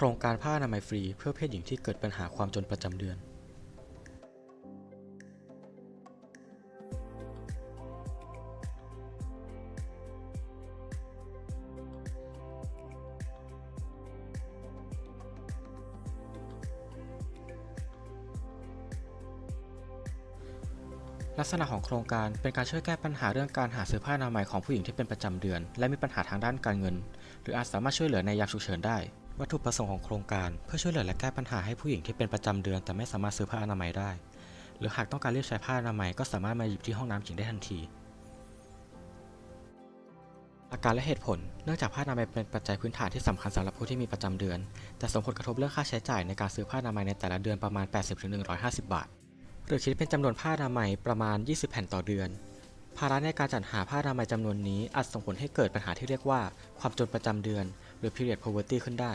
โครงการผ้าอนามัยฟรีเพื่อเพศหญิงที่เกิดปัญหาความจนประจำเดือน ลักษณะของโครงการเป็นการช่วยแก้ปัญหาเรื่องการหาซื้อผ้าอนามัยของผู้หญิงที่เป็นประจำเดือน และมีปัญหาทางด้านการเงิน หรืออาจสามารถช่วยเหลือในยามฉุกเฉินได้ วัตถุประสงค์ของโครงการเพื่อช่วยเหลือและแก้ปัญหาให้ผู้หญิงที่เป็นประจำเดือนแต่ไม่สามารถซื้อผ้าอนามัยได้ หรือหากต้องการเรียกใช้ผ้าอนามัยก็สามารถมาหยิบที่ห้องน้ำหญิงได้ทันทีอาการและเหตุผล เนื่องจากผ้าอนามัยเป็นปัจจัยพื้นฐานที่สำคัญสำหรับผู้ที่มีประจำเดือน แต่ส่งผลกระทบเรื่องค่าใช้จ่ายในการซื้อผ้าอนามัยในแต่ละเดือนประมาณ 80-150 บาท หรือคิดเป็นจำนวนผ้าอนามัยประมาณ 20 แผ่นต่อเดือน ภาระในการจัดหาผ้าอนามัยจำนวนนี้อาจส่งผลให้เกิดปัญหาที่เรียกว่า ความจนประจำเดือน หรือ period poverty ขึ้นได้